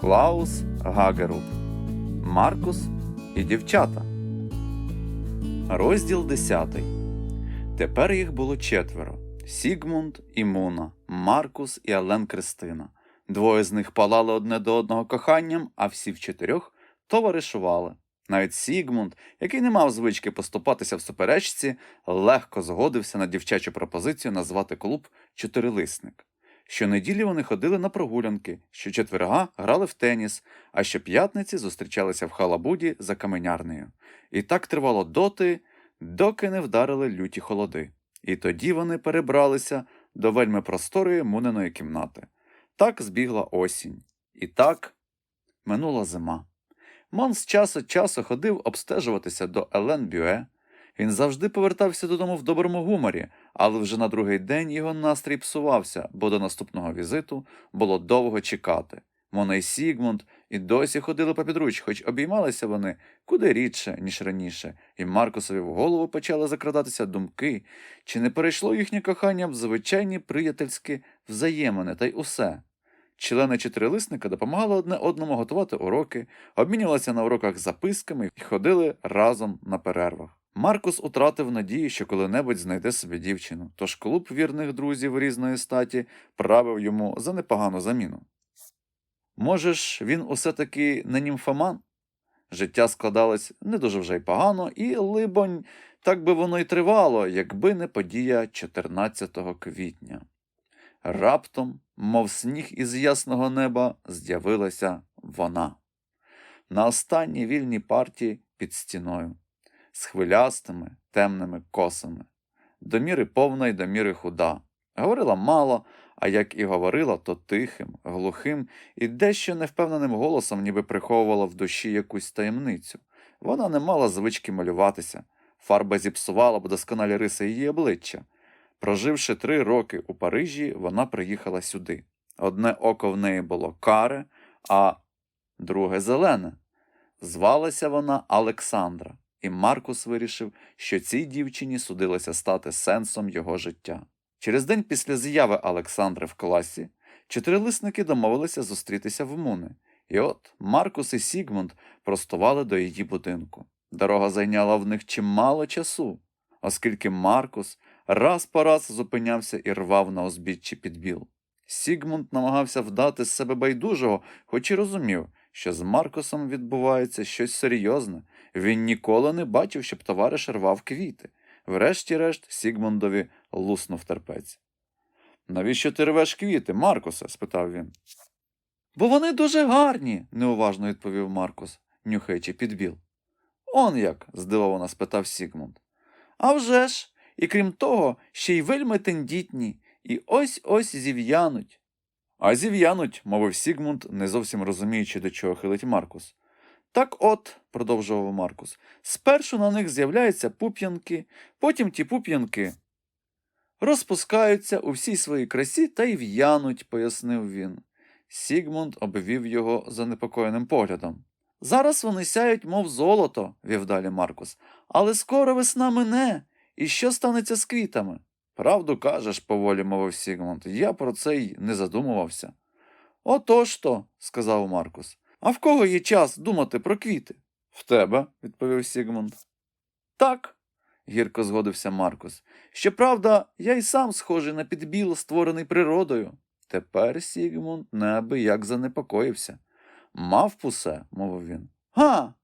Клаус Гагерут, Маркус і дівчата. Розділ 10. Тепер їх було четверо: Сігмунд і Муна, Маркус і Ален Кристина. Двоє з них палали одне до одного коханням, а всі в чотирьох товаришували. Навіть Сігмунд, який не мав звички поступатися в суперечці, легко згодився на дівчачу пропозицію назвати клуб Чотирилисник. Щонеділі вони ходили на прогулянки, щочетверга грали в теніс, а щоп'ятниці зустрічалися в халабуді за каменярнею. І так тривало доти, доки не вдарили люті холоди. І тоді вони перебралися до вельми просторої муниної кімнати. Так збігла осінь. І так минула зима. Мон з часу часу ходив обстежуватися до Елен Бюе. Він завжди повертався додому в доброму гуморі, але вже на другий день його настрій псувався, бо до наступного візиту було довго чекати. Мона і Сігмунд і досі ходили попідруч, хоч обіймалися вони куди рідше, ніж раніше, і Маркусові в голову почали закрадатися думки, чи не перейшло їхнє кохання в звичайні приятельські взаємини та й усе. Члени чотирилисника допомагали одне одному готувати уроки, обмінювалися на уроках записками і ходили разом на перервах. Маркус утратив надію, що коли-небудь знайде собі дівчину, тож клуб вірних друзів різної статі правив йому за непогану заміну. Може ж, він усе таки не німфоман? Життя складалось не дуже вже й погано, і, либонь, так би воно й тривало, якби не подія 14 квітня. Раптом, мов сніг із ясного неба, з'явилася вона. На останній вільній партії під стіною, з хвилястими темними косами, до міри повна й до міри худа. Говорила мало, а як і говорила, то тихим, глухим і дещо невпевненим голосом, ніби приховувала в душі якусь таємницю. Вона не мала звички малюватися. Фарба зіпсувала б досконалі риси її обличчя. Проживши три роки у Парижі, вона приїхала сюди. Одне око в неї було каре, а друге зелене. Звалася вона Олександра, і Маркус вирішив, що цій дівчині судилося стати сенсом його життя. Через день після з'яви Олександри в класі чотирилисники домовилися зустрітися в Муни. І от Маркус і Сігмунд простували до її будинку. Дорога зайняла в них чимало часу, оскільки Маркус раз по раз зупинявся і рвав на узбіччі підбіл. Сігмунд намагався вдати з себе байдужого, хоч і розумів, що з Маркусом відбувається щось серйозне. Він ніколи не бачив, щоб товариш рвав квіти. Врешті-решт Сігмундові луснув терпець. Навіщо ти рвеш квіти, Маркусе? спитав він. Бо вони дуже гарні, неуважно відповів Маркус, нюхаючи підбіл. Он як? здивовано спитав Сігмунд. «А вже ж, і крім того, ще й вельми тендітні, і ось ось зів'януть. А зів'януть, мовив Сігмунд, не зовсім розуміючи, до чого хилить Маркус. Так от, продовжував Маркус, спершу на них з'являються пуп'янки, потім ті пуп'янки розпускаються у всій своїй красі та й в'януть, пояснив він. Сігмунд обвів його занепокоєним поглядом. Зараз вони сяють, мов золото, вів далі Маркус, але скоро весна мине, і що станеться з квітами? Правду кажеш, поволі мовив Сігмунд, я про це й не задумувався. Отож то, сказав Маркус. А в кого є час думати про квіти? В тебе, відповів Сігмунд. Так, гірко згодився Маркус. Щоправда, я й сам схожий на підбіл, створений природою. Тепер Сігмунд неабияк занепокоївся. Мав пусе, мовив він. Га.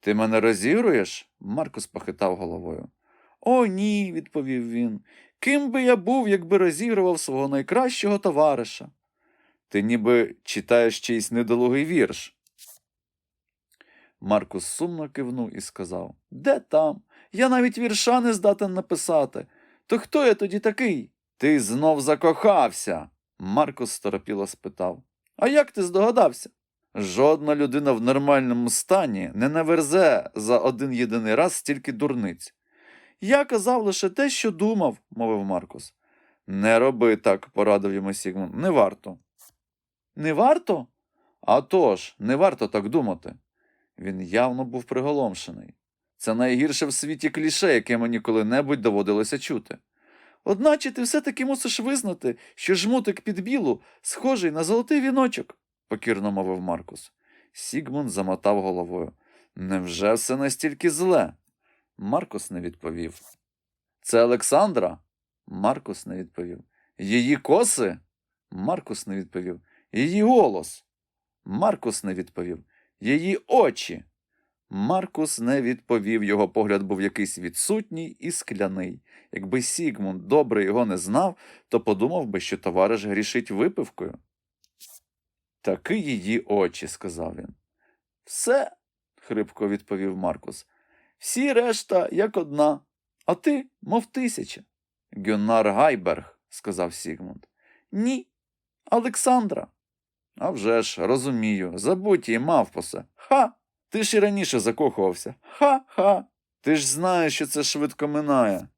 Ти мене розігруєш? Маркус похитав головою. О, ні, відповів він. Ким би я був, якби розігрував свого найкращого товариша? Ти ніби читаєш чийсь недолугий вірш. Маркус сумно кивнув і сказав Де там? Я навіть вірша не здатен написати. То хто я тоді такий? Ти знов закохався. Маркус сторопіло спитав. А як ти здогадався? Жодна людина в нормальному стані не наверзе за один єдиний раз стільки дурниць. Я казав лише те, що думав, мовив Маркус. Не роби так, порадив йому Сігмунд. Не варто. Не варто? «А тож, не варто так думати. Він явно був приголомшений. Це найгірше в світі кліше, яке мені коли-небудь доводилося чути. Одначе ти все таки мусиш визнати, що жмутик під білу схожий на золотий віночок. покірно мовив Маркус. Сігмунд замотав головою. Невже все настільки зле? Маркус не відповів. Це Олександра? Маркус не відповів. Її коси? Маркус не відповів. Її голос. Маркус не відповів. Її очі. Маркус не відповів. Його погляд був якийсь відсутній і скляний. Якби Сігмунд добре його не знав, то подумав би, що товариш грішить випивкою. Таки її очі, сказав він. Все, хрипко відповів Маркус. Всі решта як одна, а ти, мов тисяча. Гюннар Гайберг, сказав Сігмунд. Ні, Олександра. «А вже ж, розумію, забудь її, мавпосе. Ха! Ти ж і раніше закохувався. Ха-ха. Ти ж знаєш, що це швидко минає.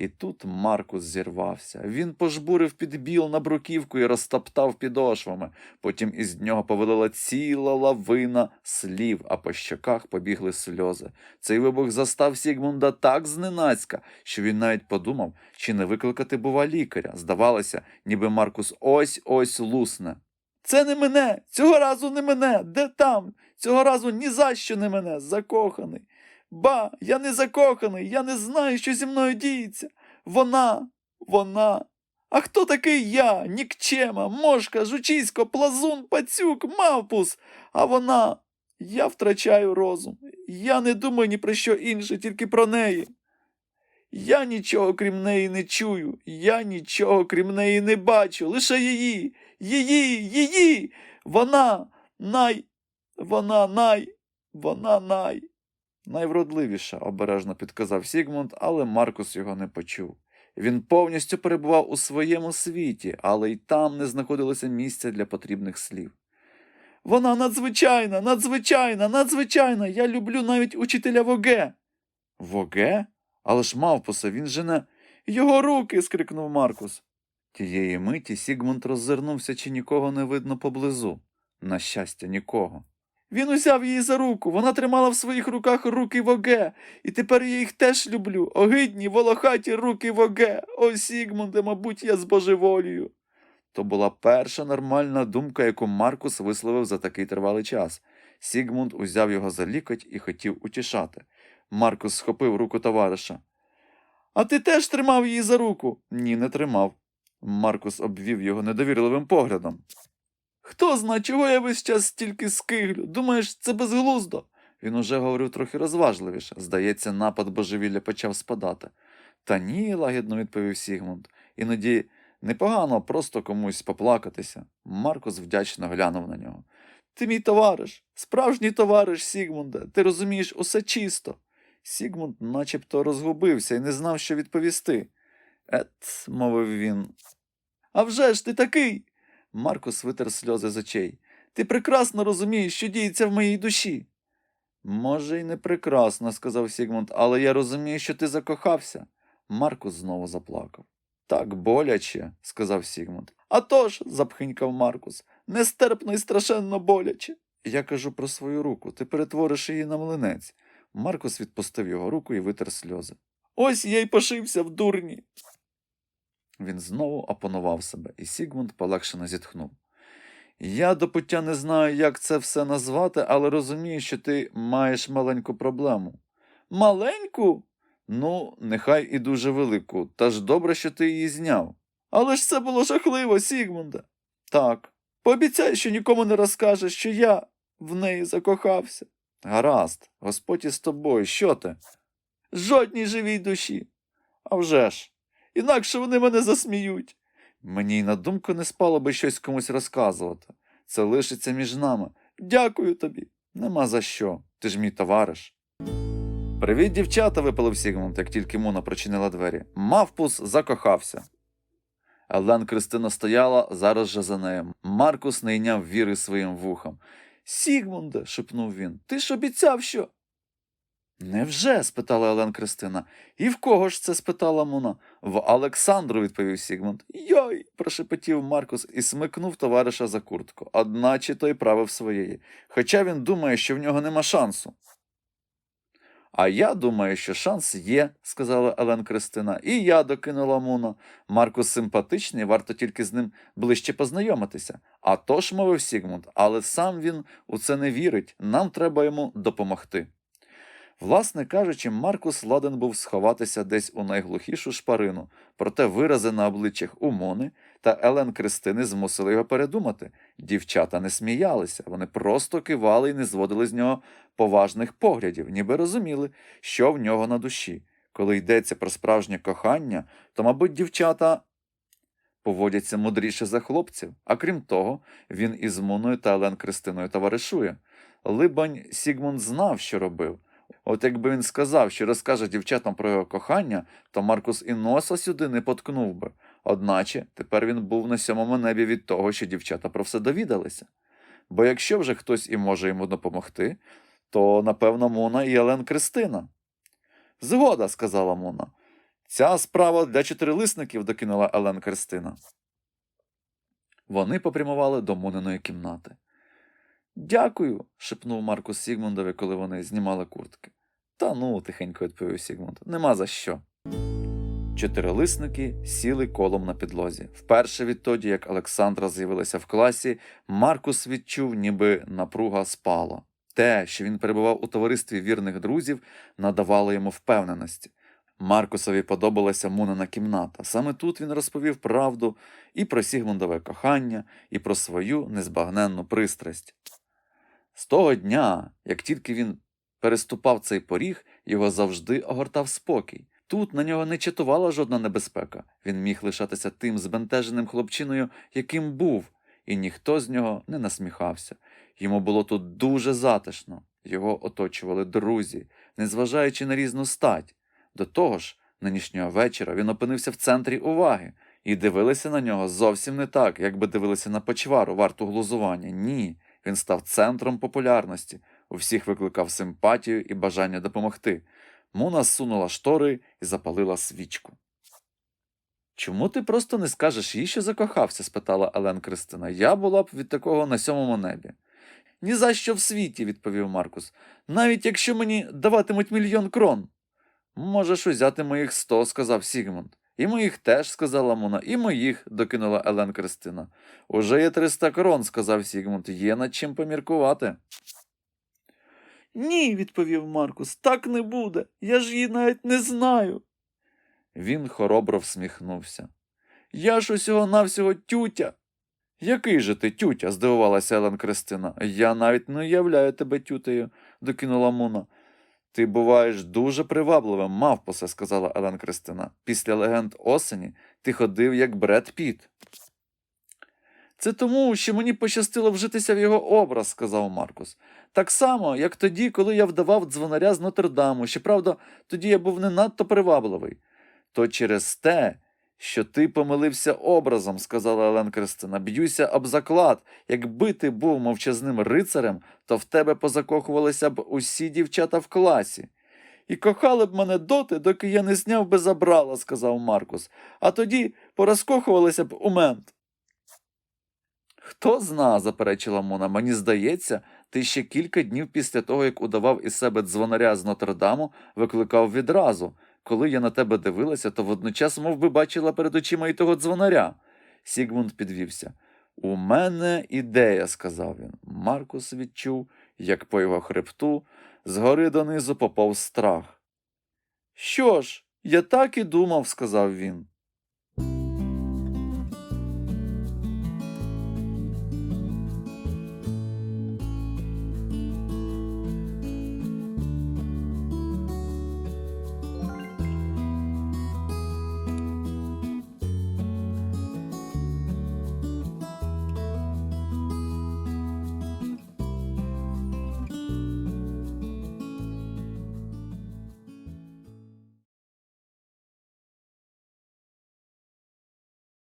І тут Маркус зірвався. Він пожбурив підбіл на бруківку і розтоптав підошвами. Потім із нього повалила ціла лавина слів, а по щоках побігли сльози. Цей вибух застав Сігмунда так зненацька, що він навіть подумав, чи не викликати, бува, лікаря. Здавалося, ніби Маркус ось ось лусне. Це не мене, цього разу не мене. Де там? Цього разу ні за що не мене, закоханий. Ба, я не закоханий, я не знаю, що зі мною діється. Вона, вона. А хто такий я? Нікчема, мошка, жучисько, плазун, пацюк, мавпус. А вона. Я втрачаю розум. Я не думаю ні про що інше, тільки про неї. Я нічого крім неї не чую, я нічого крім неї не бачу, лише її, її, її. Вона най, вона най, вона най. Найвродливіша, обережно підказав Сігмунд, але Маркус його не почув. Він повністю перебував у своєму світі, але й там не знаходилося місця для потрібних слів. Вона надзвичайна, надзвичайна, надзвичайна. Я люблю навіть учителя Воге. Воге? Але ж мавпуса, він же не. Його руки. скрикнув Маркус. Тієї миті Сігмунд роззирнувся, чи нікого не видно поблизу. На щастя, нікого. Він узяв її за руку, вона тримала в своїх руках руки Воге, і тепер я їх теж люблю. Огидні, волохаті руки Воге. О, Сігмунде, мабуть, я збожеволію. То була перша нормальна думка, яку Маркус висловив за такий тривалий час. Сігмунд узяв його за лікоть і хотів утішати. Маркус схопив руку товариша. А ти теж тримав її за руку? Ні, не тримав. Маркус обвів його недовірливим поглядом. Хто зна, чого я весь час стільки скиглю? Думаєш, це безглуздо? Він уже говорив трохи розважливіше. Здається, напад божевілля почав спадати. Та ні, лагідно відповів Сігмунд. Іноді непогано просто комусь поплакатися. Маркус вдячно глянув на нього. Ти мій товариш, справжній товариш Сігмунда, ти розумієш усе чисто. Сігмунд начебто розгубився і не знав, що відповісти. Ет, мовив він. «А вже ж ти такий. Маркус витер сльози з очей. Ти прекрасно розумієш, що діється в моїй душі. Може, й не прекрасно, сказав Сігмунд, але я розумію, що ти закохався. Маркус знову заплакав. Так боляче, сказав Сігмунд. «А тож», – запхинькав Маркус, нестерпно і страшенно боляче. Я кажу про свою руку, ти перетвориш її на млинець. Маркус відпустив його руку і витер сльози. Ось я й пошився в дурні. Він знову опанував себе, і Сігмунд полегшено зітхнув. Я до пуття не знаю, як це все назвати, але розумію, що ти маєш маленьку проблему. Маленьку? Ну, нехай і дуже велику, та ж добре, що ти її зняв. Але ж це було жахливо, Сігмунда. Так. Пообіцяй, що нікому не розкажеш, що я в неї закохався. Гаразд, Господь із тобою, що ти? Жодній живій душі. А вже ж. Інакше вони мене засміють. Мені й на думку не спало би щось комусь розказувати. Це лишиться між нами. Дякую тобі. Нема за що. Ти ж мій товариш. Привіт, дівчата, випалив Сігмунд, як тільки Муна прочинила двері. Мавпус закохався. Елен Кристина стояла зараз же за нею. Маркус не йняв віри своїм вухам. Сігмунде, шепнув він, ти ж обіцяв, що. Невже? спитала Елен Кристина. І в кого ж це? спитала Муна. В Олександру, відповів Сігмунд. Йой. прошепотів Маркус і смикнув товариша за куртку, одначе той правив своєї, хоча він думає, що в нього нема шансу. А я думаю, що шанс є, сказала Елен Кристина. І я докинула Муна. Маркус симпатичний, варто тільки з ним ближче познайомитися. А то ж, мовив Сігмунд, але сам він у це не вірить. Нам треба йому допомогти. Власне кажучи, Маркус ладен був сховатися десь у найглухішу шпарину, проте вирази на обличчях у Мони та Елен Кристини змусили його передумати. Дівчата не сміялися, вони просто кивали і не зводили з нього поважних поглядів, ніби розуміли, що в нього на душі. Коли йдеться про справжнє кохання, то, мабуть, дівчата поводяться мудріше за хлопців, а крім того, він із Муною та Елен Кристиною товаришує. Либонь Сігмунд знав, що робив. От якби він сказав, що розкаже дівчатам про його кохання, то Маркус і носа сюди не поткнув би. Одначе тепер він був на сьомому небі від того, що дівчата про все довідалися. Бо якщо вже хтось і може йому допомогти, то, напевно, Мона і Елен Кристина. Згода, сказала Мона. Ця справа для чотирилисників, докинула Елен Кристина. Вони попрямували до Мониної кімнати. Дякую, шепнув Маркус Сігмундові, коли вони знімали куртки. Та ну, тихенько відповів Сігмунд. Нема за що. Чотирилисники сіли колом на підлозі. Вперше відтоді, як Олександра з'явилася в класі, Маркус відчув, ніби напруга спала. Те, що він перебував у товаристві вірних друзів, надавало йому впевненості. Маркусові подобалася Мунина кімната. Саме тут він розповів правду і про Сігмундове кохання, і про свою незбагненну пристрасть. З того дня, як тільки він переступав цей поріг, його завжди огортав спокій. Тут на нього не чатувала жодна небезпека. Він міг лишатися тим збентеженим хлопчиною, яким був, і ніхто з нього не насміхався. Йому було тут дуже затишно. Його оточували друзі, незважаючи на різну стать. До того ж, нинішнього вечора він опинився в центрі уваги, і дивилися на нього зовсім не так, якби дивилися на почвару, варту глузування. Ні, він став центром популярності, у всіх викликав симпатію і бажання допомогти. Муна сунула штори і запалила свічку. Чому ти просто не скажеш їй, що закохався? спитала Елен Кристина. Я була б від такого на сьомому небі. Ні за що в світі, відповів Маркус, навіть якщо мені даватимуть мільйон крон. Можеш узяти моїх сто, сказав Сігмунд. І моїх теж, сказала Муна, і моїх, докинула Елен Кристина. Уже є триста крон, сказав Сігмунд, є над чим поміркувати. Ні, відповів Маркус, так не буде. Я ж її навіть не знаю. Він хоробро всміхнувся. Я ж усього навсього тютя. Який же ти тютя? здивувалася Елен Кристина. Я навіть не уявляю тебе тютею, докинула Муна. Ти буваєш дуже привабливим, мавпосе, сказала Елен Кристина. Після легенд осені ти ходив як Бред Піт. Це тому, що мені пощастило вжитися в його образ, сказав Маркус. Так само, як тоді, коли я вдавав дзвонаря з Нотр-Даму. Щоправда, тоді я був не надто привабливий. То через те, що ти помилився образом, сказала Елен Кристина, б'юся об заклад. Якби ти був мовчазним рицарем, то в тебе позакохувалися б усі дівчата в класі. І кохали б мене доти, доки я не зняв би забрала, сказав Маркус, а тоді порозкохувалися б у мент. Хто зна, заперечила Мона, мені здається, ти ще кілька днів після того, як удавав із себе дзвонаря з Нотр-Даму, викликав відразу. Коли я на тебе дивилася, то водночас мов би, бачила перед очима і того дзвонаря. Сігмунд підвівся. У мене ідея, сказав він. Маркус відчув, як по його хребту згори донизу попав страх. Що ж, я так і думав, сказав він.